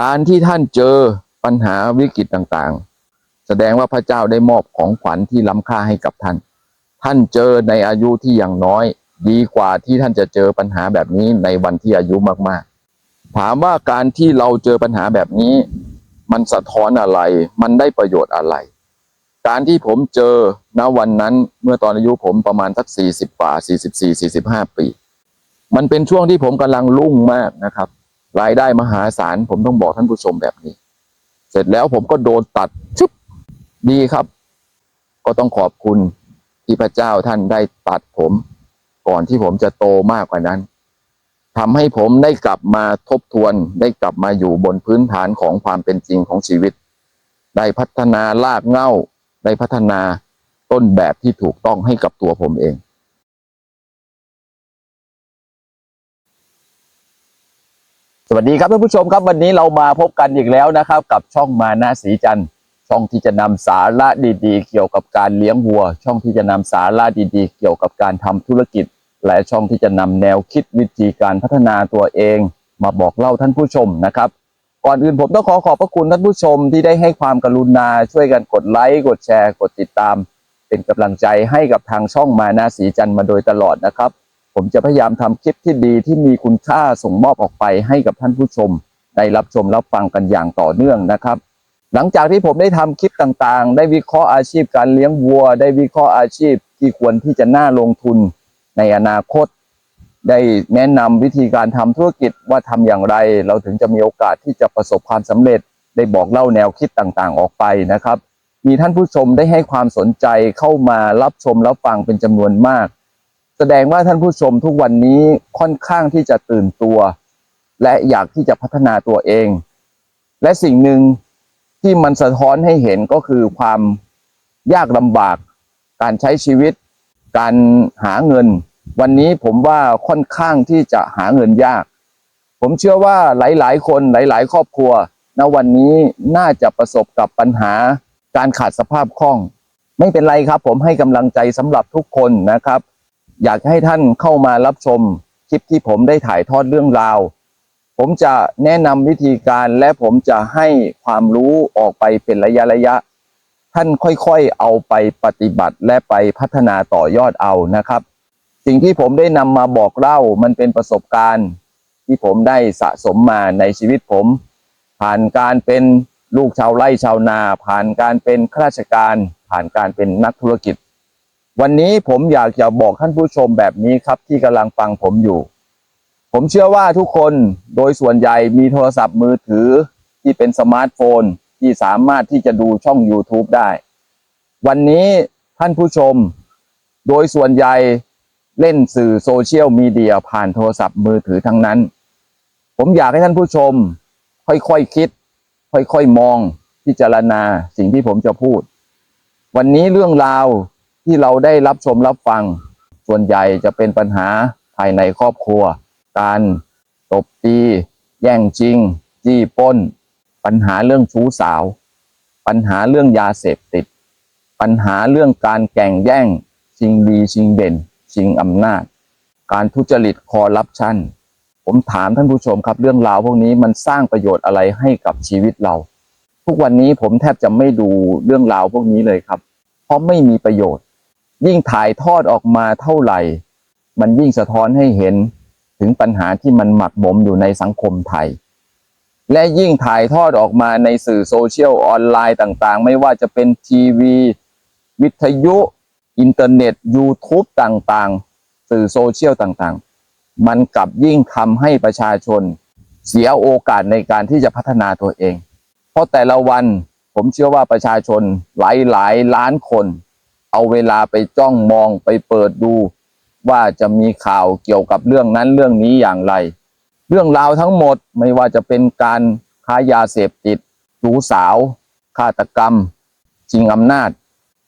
การที่ท่านเจอปัญหาวิกฤตต่างๆ แสดงว่าพระเจ้าได้มอบของขวัญที่ล้ำค่าให้กับท่าน ท่านเจอในอายุที่อยังน้อย ดีกว่าที่ท่านจะเจอปัญหาแบบนี้ในวันที่อายุมากๆ ถามว่าการที่เราเจอปัญหาแบบนี้ มันสะท้อนอะไร มันได้ประโยชน์อะไร การที่ผมเจอณวันนั้นเมื่อตอนอายุผมประมาณสักสี่สิบกว่าสี่สิบสี่สี่สิบห้าปี มันเป็นช่วงที่ผมกำลังรุ่งมากนะครับ รายได้มหาศาลผมต้องบอกท่านผู้ชมแบบนี้ เสร็จแล้วผมก็โดนตัดชุบดีครับ ก็ต้องขอบคุณที่พระเจ้าท่านได้ตัดผม ก่อนที่ผมจะโตมากกว่านั้นทำให้ผมได้กลับมาทบทวน ได้กลับมาอยู่บนพื้นฐานของความเป็นจริงของชีวิต ได้พัฒนารากเง้าได้พัฒนาต้นแบบที่ถูกต้องให้กับตัวผมเอง ส วัสดีครับท่านผู้ชมครับวันนี้เรามาพบกันอีกแล้วนะครับ กับช่องมานะสีจันทร์ช่องที่จะนำสาระดี ๆ เกี่ยวกับการเลี้ยงวัว ช่องที่จะนำสาระดีๆ เกี่ยวกับการทำธุรกิจ และช่องที่จะนำแนวคิดวิธีการพัฒนาตัวเอง มาบอกเล่าท่านผู้ชมนะครับ ก่อนอื่นผมต้องขอขอบพระคุณท่านผู้ชมที่ได้ให้ความกรุณาช่วยกันกดไลค์กดแชร์ กดติดตาม เป็นกำลังใจให้กับทางช่องมานาสีจันทร์มาโดยตลอดนะครับ ผมจะพยายามทำคลิปที่ดีที่มีคุณค่าส่งมอบออกไปให้กับท่านผู้ชม ได้รับชมรับฟังกันอย่างต่อเนื่องนะครับ หลังจากที่ผมได้ทำคลิปต่างๆ ได้วิเคราะห์อาชีพการเลี้ยงวัว ได้วิเคราะห์อาชีพที่ควรที่จะน่าลงทุนในอนาคต ได้แนะนำวิธีการทำธุรกิจว่าทำอย่างไร เราถึงจะมีโอกาสที่จะประสบความสำเร็จ ได้บอกเล่าแนวคิดต่างๆ ออกไปนะครับ มีท่านผู้ชมได้ให้ความสนใจเข้ามารับชมรับฟังเป็นจำนวนมาก แสดงว่าท่านผู้ชมทุกวันนี้ค่อนข้างที่จะตื่นตัว และอยากที่จะพัฒนาตัวเอง และสิ่งหนึ่งที่มันสะท้อนให้เห็นก็คือความยากลำบาก การใช้ชีวิต การหาเงิน วันนี้ผมว่าค่อนข้างที่จะหาเงินยาก ผมเชื่อว่าหลาย ๆ คนหลาย ๆ ครอบครัวณวันนี้น่าจะประสบกับปัญหาการขาดสภาพคล่อง ไม่เป็นไรครับ ผมให้กำลังใจสำหรับทุกคนนะครับ อยากให้ท่านเข้ามารับชมคลิปที่ผมได้ถ่ายทอดเรื่องราว ผมจะแนะนำวิธีการและผมจะให้ความรู้ออกไปเป็นระยะระยะ ท่านค่อยๆเอาไปปฏิบัติและไปพัฒนาต่อยอดเอานะครับ สิ่งที่ผมได้นำมาบอกเล่ามันเป็นประสบการณ์ ที่ผมได้สะสมมาในชีวิตผม ผ่านการเป็นลูกชาวไร่ชาวนา ผ่านการเป็นข้าราชการ ผ่านการเป็นนักธุรกิจ วันนี้ผมอยากจะบอกท่านผู้ชมแบบนี้ครับที่กำลังฟังผมอยู่ ผมเชื่อว่าทุกคนโดยส่วนใหญ่มีโทรศัพท์มือถือที่เป็นสมาร์ทโฟนที่สามารถที่จะดูช่อง YouTube ได้ วันนี้ท่านผู้ชม โดยส่วนใหญ่เล่นสื่อโซเชียลมีเดียผ่านโทรศัพท์มือถือทั้งนั้น ผมอยากให้ท่านผู้ชม ค่อยๆคคิด ค่อยๆมองพิจารณาสิ่งที่ผมจะพูด วันนี้เรื่องราว ที่เราได้รับชมรับฟัง ส่วนใหญ่จะเป็นปัญหาภายในครอบครัว การตบตี แย่งชิง จี้ปล้น ปัญหาเรื่องชู้สาว ปัญหาเรื่องยาเสพติด ปัญหาเรื่องการแก่งแย่ง ชิงดีชิงเด่น ชิงอำนาจ การทุจริตคอร์รัปชันผมถามท่านผู้ชมครับเรื่องราวพวกนี้มันสร้างประโยชน์อะไรให้กับชีวิตเรา ทุกวันนี้ผมแทบจะไม่ดูเรื่องราวพวกนี้เลยครับ เพราะไม่มีประโยชน์ ยิ่งถ่ายทอดออกมาเท่าไหร่ มันยิ่งสะท้อนให้เห็นถึงปัญหาที่มันหมักหมมอยู่ในสังคมไทย และยิ่งถ่ายทอดออกมาในสื่อโซเชียลออนไลน์ต่างๆ ไม่ว่าจะเป็นทีวี วิทยุ อินเทอร์เน็ต YouTube ต่างๆ สื่อโซเชียลต่างๆ มันกลับยิ่งทำให้ประชาชน เสียโอกาสในการที่จะพัฒนาตัวเอง เพราะแต่ละวันผมเชื่อว่าประชาชนหลายหลายล้านคน เอาเวลาไปจ้องมองไปเปิดดู ว่าจะมีข่าวเกี่ยวกับเรื่องนั้นเรื่องนี้อย่างไร เรื่องราวทั้งหมดไม่ว่าจะเป็นการค้ายาเสพติดชู้สาวฆาตกรรมชิงอำนาจ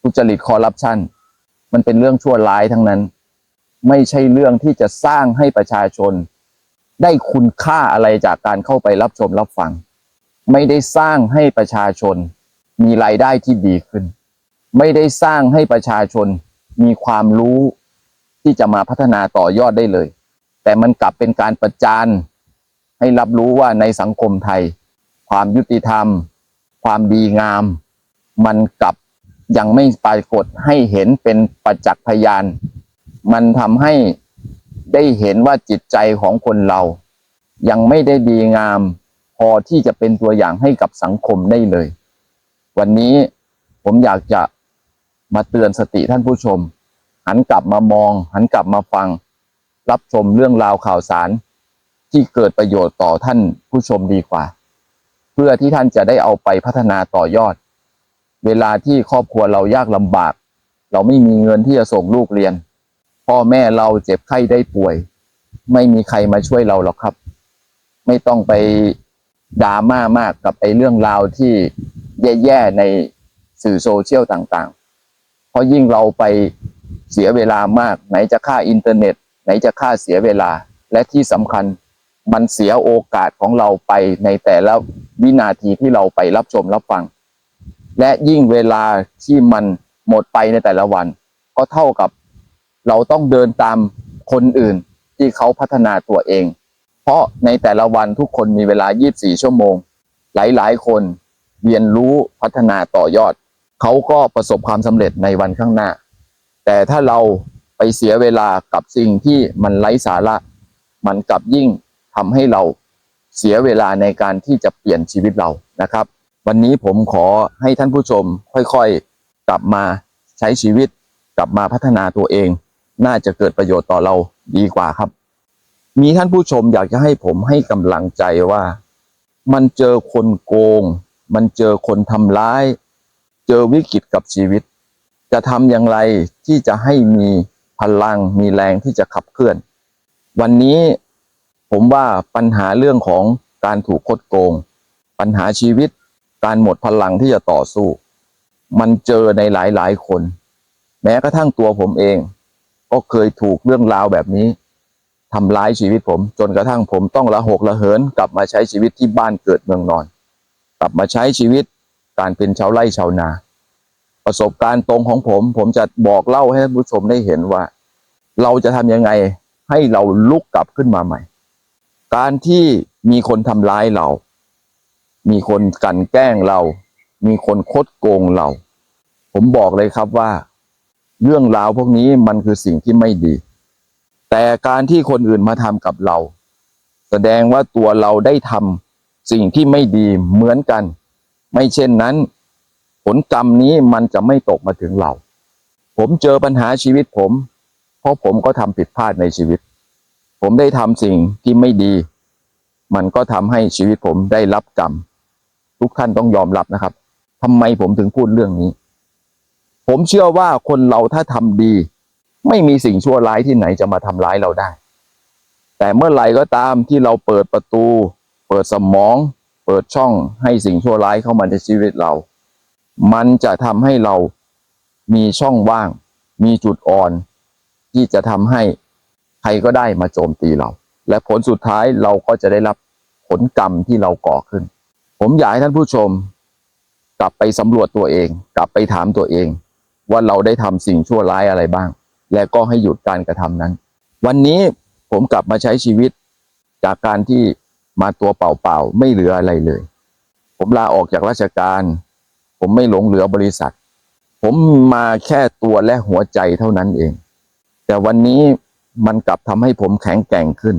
ทุจริตคอร์รัปชันมันเป็นเรื่องชั่วร้ายทั้งนั้น ไม่ใช่เรื่องที่จะสร้างให้ประชาชน ได้คุณค่าอะไรจากการเข้าไปรับชมรับฟัง ไม่ได้สร้างให้ประชาชนมีรายได้ที่ดีขึ้น ไม่ได้สร้างให้ประชาชนมีความรู้ที่จะมาพัฒนาต่อยอดได้เลย แต่มันกลับเป็นการประจานให้รับรู้ว่าในสังคมไทย ความยุติธรรม ความดีงาม มันกลับยังไม่ปรากฏให้เห็นเป็นประจักษ์พยาน มันทำให้ได้เห็นว่าจิตใจของคนเรา ยังไม่ได้ดีงาม พอที่จะเป็นตัวอย่างให้กับสังคมได้เลย วันนี้ผมอยากจะ มาเตือนสติท่านผู้ชม หันกลับมามอง หันกลับมาฟัง รับชมเรื่องราวข่าวสาร ที่เกิดประโยชน์ต่อท่านผู้ชมดีกว่า เพื่อที่ท่านจะได้เอาไปพัฒนาต่อยอด เวลาที่ครอบครัวเรายากลำบาก เราไม่มีเงินที่จะส่งลูกเรียน พ่อแม่เราเจ็บไข้ได้ป่วย ไม่มีใครมาช่วยเราหรอกครับ ไม่ต้องไปดราม่ามากกับไอ้เรื่องราวที่แย่ๆในสื่อโซเชียลต่างๆ เพราะยิ่งเราไปเสียเวลามาก ไหนจะค่าอินเทอร์เน็ต ไหนจะค่าเสียเวลา และที่สำคัญมันเสียโอกาสของเราไปในแต่ละวินาทีที่เราไปรับชมรับฟัง และยิ่งเวลาที่มันหมดไปในแต่ละวัน ก็เท่ากับเราต้องเดินตามคนอื่นที่เขาพัฒนาตัวเอง เพราะในแต่ละวันทุกคนมีเวลา 24 ชั่วโมง หลายๆ คนเรียนรู้พัฒนาต่อยอด เขาก็ประสบความสำเร็จในวันข้างหน้า แต่ถ้าเราไปเสียเวลากับสิ่งที่มันไร้สาระ มันกลับยิ่งทำให้เราเสียเวลาในการที่จะเปลี่ยนชีวิตเรานะครับ วันนี้ผมขอให้ท่านผู้ชมค่อยๆ กลับมาใช้ชีวิต กลับมาพัฒนาตัวเอง น่าจะเกิดประโยชน์ต่อเราดีกว่าครับ มีท่านผู้ชมอยากจะให้ผมให้กำลังใจว่า มันเจอคนโกง มันเจอคนทำร้าย เจอวิกฤตกับชีวิต จะทำอย่างไรที่จะให้มีพลังมีแรงที่จะขับเคลื่อน วันนี้ผมว่าปัญหาเรื่องของการถูกคดโกง ปัญหาชีวิต การหมดพลังที่จะต่อสู้ มันเจอในหลายๆคน แม้กระทั่งตัวผมเอง ก็เคยถูกเรื่องราวแบบนี้ทำร้ายชีวิตผม จนกระทั่งผมต้องละหกละเหิน กลับมาใช้ชีวิตที่บ้านเกิดเมืองนอน กลับมาใช้ชีวิต การเป็นชาวไร่ชาวนา ประสบการณ์ตรงของผม ผมจะบอกเล่าให้ท่านผู้ชมได้เห็นว่า เราจะทำยังไงให้เราลุกกลับขึ้นมาใหม่ การที่มีคนทำร้ายเรา มีคนกลั่นแกล้งเรา มีคนคดโกงเรา ผมบอกเลยครับว่า เรื่องราวพวกนี้มันคือสิ่งที่ไม่ดี แต่การที่คนอื่นมาทำกับเรา แสดงว่าตัวเราได้ทำสิ่งที่ไม่ดีเหมือนกัน ไม่เช่นนั้น ผลกรรมนี้มันจะไม่ตกมาถึงเรา ผมเจอปัญหาชีวิตผม เพราะผมก็ทำผิดพลาดในชีวิต ผมได้ทำสิ่งที่ไม่ดี มันก็ทำให้ชีวิตผมได้รับกรรม ทุกท่านต้องยอมรับนะครับทำไมผมถึงพูดเรื่องนี้ ผมเชื่อว่าคนเราถ้าทำดี ไม่มีสิ่งชั่วร้ายที่ไหนจะมาทำร้ายเราได้ แต่เมื่อไหร่ก็ตามที่เราเปิดประตู เปิดสมอง ปิดช่องให้สิ่งชั่วร้ายเข้ามาในชีวิตเรา มันจะทำให้เรามีช่องว่าง มีจุดอ่อน ที่จะทำให้ใครก็ได้มาโจมตีเรา และผลสุดท้ายเราก็จะได้รับผลกรรมที่เราก่อขึ้น ผมอยากให้ท่านผู้ชม กลับไปสำรวจตัวเอง กลับไปถามตัวเอง ว่าเราได้ทำสิ่งชั่วร้ายอะไรบ้าง และก็ให้หยุดการกระทำนั้น วันนี้ผมกลับมาใช้ชีวิตจากการที่ มาตัวเปล่าๆไม่เหลืออะไรเลย ผมลาออกจากราชการ ผมไม่หลงเหลือบริษัท ผมมาแค่ตัวและหัวใจเท่านั้นเอง แต่วันนี้มันกลับทำให้ผมแข็งแกร่งขึ้น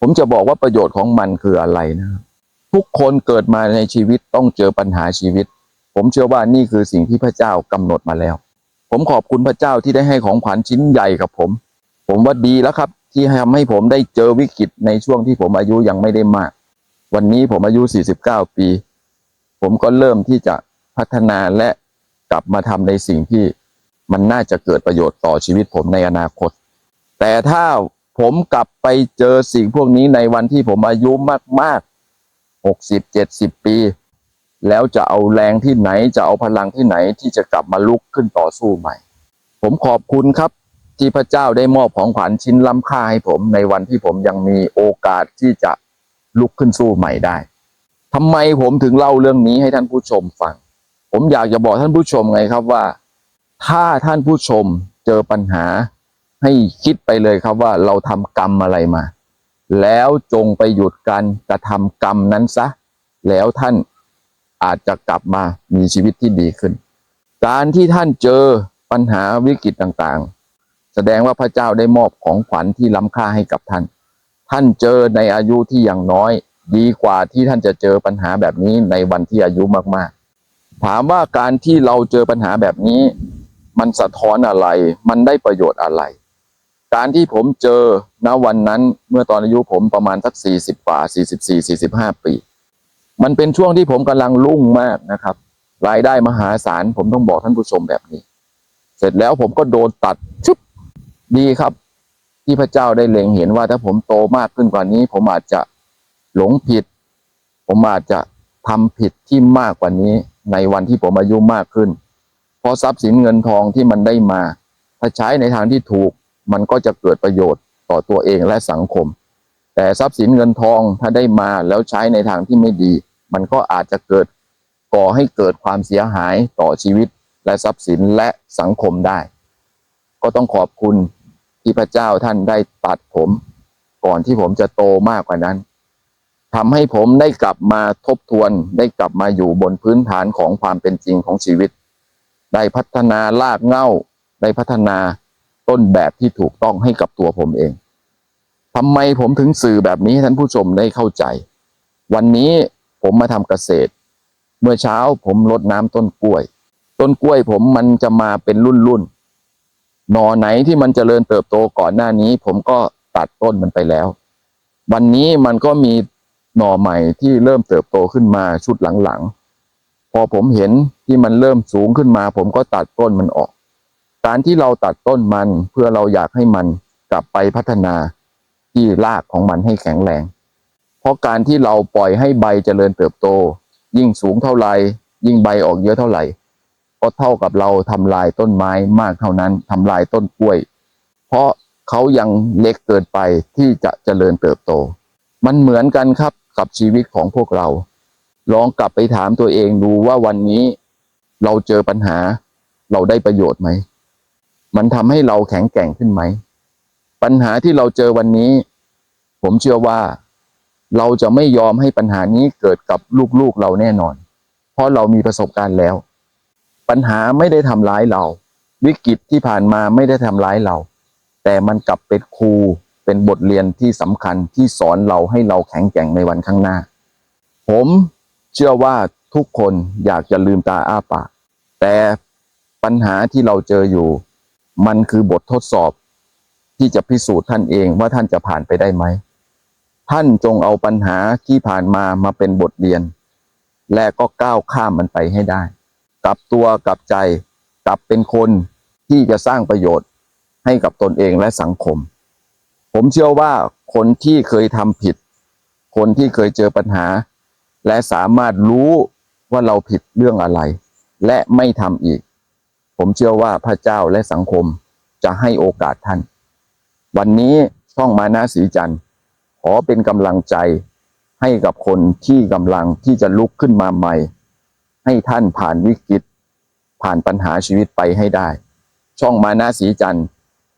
ผมจะบอกว่าประโยชน์ของมันคืออะไรนะครับทุกคนเกิดมาในชีวิตต้องเจอปัญหาชีวิต ผมเชื่อว่านี่คือสิ่งที่พระเจ้ากำหนดมาแล้ว ผมขอบคุณพระเจ้าที่ได้ให้ของขวัญชิ้นใหญ่กับผม ผมว่าดีแล้วครับ ที่ทำให้ผมได้เจอวิกฤตในช่วงที่ผมอายุยังไม่ได้มาก วันนี้ผมอายุ 49 ปี ผมก็เริ่มที่จะพัฒนาและกลับมาทำในสิ่งที่มันน่าจะเกิดประโยชน์ต่อชีวิตผมในอนาคต แต่ถ้าผมกลับไปเจอสิ่งพวกนี้ในวันที่ผมอายุมากๆ 60 70 ปี แล้วจะเอาแรงที่ไหนจะเอาพลังที่ไหนที่จะกลับมาลุกขึ้นต่อสู้ใหม่ ผมขอบคุณครับ ที่พระเจ้าได้มอบของขวัญชิ้นล้ำค่าให้ผมในวันที่ผมยังมีโอกาสที่จะลุกขึ้นสู้ใหม่ได้ทำไมผมถึงเล่าเรื่องนี้ให้ท่านผู้ชมฟัง ผมอยากจะบอกท่านผู้ชมไงครับว่า ถ้าท่านผู้ชมเจอปัญหาให้คิดไปเลยครับว่าเราทำกรรมอะไรมา แล้วจงไปหยุดการกระทำกรรมนั้นซะ แล้วท่านอาจจะกลับมามีชีวิตที่ดีขึ้น การที่ท่านเจอปัญหาวิกฤตต่างๆ แสดงว่าพระเจ้าได้มอบของขวัญที่ล้ำค่าให้กับท่าน ท่านเจอในอายุที่ยังน้อย ดีกว่าที่ท่านจะเจอปัญหาแบบนี้ในวันที่อายุมากๆ ถามว่าการที่เราเจอปัญหาแบบนี้ มันสะท้อนอะไร มันได้ประโยชน์อะไร การที่ผมเจอณวันนั้นเมื่อตอนอายุผมประมาณสักสี่สิบกว่าสี่สิบสี่สี่สิบห้าปี มันเป็นช่วงที่ผมกำลังรุ่งมากนะครับ รายได้มหาศาลผมต้องบอกท่านผู้ชมแบบนี้ เสร็จแล้วผมก็โดนตัดชุบ ดีครับ ที่พระเจ้าได้เล็งเห็นว่าถ้าผมโตมากขึ้นกว่านี้ ผมอาจจะหลงผิด ผมอาจจะทำผิดที่มากกว่านี้ในวันที่ผมอายุมากขึ้น เพราะทรัพย์สินเงินทองที่มันได้มา ถ้าใช้ในทางที่ถูกมันก็จะเกิดประโยชน์ต่อตัวเองและสังคม แต่ทรัพย์สินเงินทองถ้าได้มาแล้วใช้ในทางที่ไม่ดี มันก็อาจจะเกิดก่อให้เกิดความเสียหายต่อชีวิตและทรัพย์สินและสังคมได้ ก็ต้องขอบคุณ ที่พระเจ้าท่านได้ตัดผม ก่อนที่ผมจะโตมากกว่านั้นทำให้ผมได้กลับมาทบทวนได้กลับมาอยู่บนพื้นฐานของความเป็นจริงของชีวิต ได้พัฒนารากเง้าได้พัฒนาต้นแบบที่ถูกต้องให้กับตัวผมเองทำไมผมถึงสื่อแบบนี้ให้ท่านผู้ชมได้เข้าใจ วันนี้ผมมาทำเกษตร เมื่อเช้าผมรดน้ำต้นกล้วย ต้นกล้วยผมมันจะมาเป็นรุ่นรุ่นๆ หน่อไหนที่มันจเจริญเติบโตก่อนหน้านี้ ผมก็ตัดต้นมันไปแล้ว วันนี้มันก็มีหน่อใหม่ที่เริ่มเติบโตขึ้นมาชุดหลังๆ พอผมเห็นที่มันเริ่มสูงขึ้นมา ผมก็ตัดต้นมันออก การที่เราตัดต้นมันเพื่อเราอยากให้มันกลับไปพัฒนาที่รากของมันให้แข็งแรง เพราะการที่เราปล่อยให้ใบเจริญเติบโต ยิ่งสูงเท่าไหร่ยิ่งใบออกเยอะเท่าไหร่ ก็เท่ากับเราทำลายต้นไม้มากเท่านั้นทำลายต้นกล้วย เพราะเขายังเล็กเกินไปที่จะเจริญเติบโต มันเหมือนกันครับกับชีวิตของพวกเรา ลองกลับไปถามตัวเองดูว่าวันนี้เราเจอปัญหา เราได้ประโยชน์ไหม มันทำให้เราแข็งแกร่งขึ้นไหม ปัญหาที่เราเจอวันนี้ ผมเชื่อว่า เราจะไม่ยอมให้ปัญหานี้เกิดกับลูกๆเราแน่นอน เพราะเรามีประสบการณ์แล้ว ปัญหาไม่ได้ทำร้ายเรา วิกฤตที่ผ่านมาไม่ได้ทำร้ายเรา แต่มันกลับเป็นครูเป็นบทเรียนที่สำคัญที่สอนเราให้เราแข็งแกร่งในวันข้างหน้า ผมเชื่อว่าทุกคนอยากจะลืมตาอ้าปากแต่ปัญหาที่เราเจออยู่ มันคือบททดสอบ ที่จะพิสูจน์ท่านเองว่าท่านจะผ่านไปได้ไหม ท่านจงเอาปัญหาที่ผ่านมามาเป็นบทเรียน และก็ก้าวข้ามมันไปให้ได้ กลับตัวกลับใจ กลับเป็นคนที่จะสร้างประโยชน์ให้กับตนเองและสังคม ผมเชื่อว่าคนที่เคยทำผิด คนที่เคยเจอปัญหา และสามารถรู้ว่าเราผิดเรื่องอะไร และไม่ทำอีก ผมเชื่อว่าพระเจ้าและสังคมจะให้โอกาสท่าน วันนี้ช่องมานาสีจันทร์ขอเป็นกำลังใจให้กับคนที่กำลังที่จะลุกขึ้นมาใหม่ ให้ท่านผ่านวิกฤต ผ่านปัญหาชีวิตไปให้ได้ ช่องมานาสีจันทร์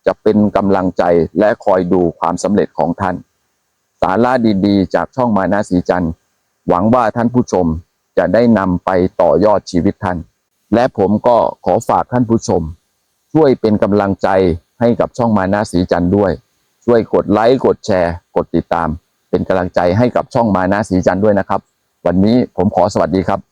จะเป็นกำลังใจและคอยดูความสำเร็จของท่าน สาระดีๆ จากช่องมานาสีจันทร์หวังว่าท่านผู้ชมจะได้นำไปต่อยอดชีวิตท่าน และผมก็ขอฝากท่านผู้ชม ช่วยเป็นกำลังใจให้กับช่องมานาสีจันทร์ด้วย ช่วยกดไลค์กดแชร์ กดติดตาม เป็นกำลังใจให้กับช่องมานาสีจันทร์ด้วยนะครับ วันนี้ผมขอสวัสดีครับ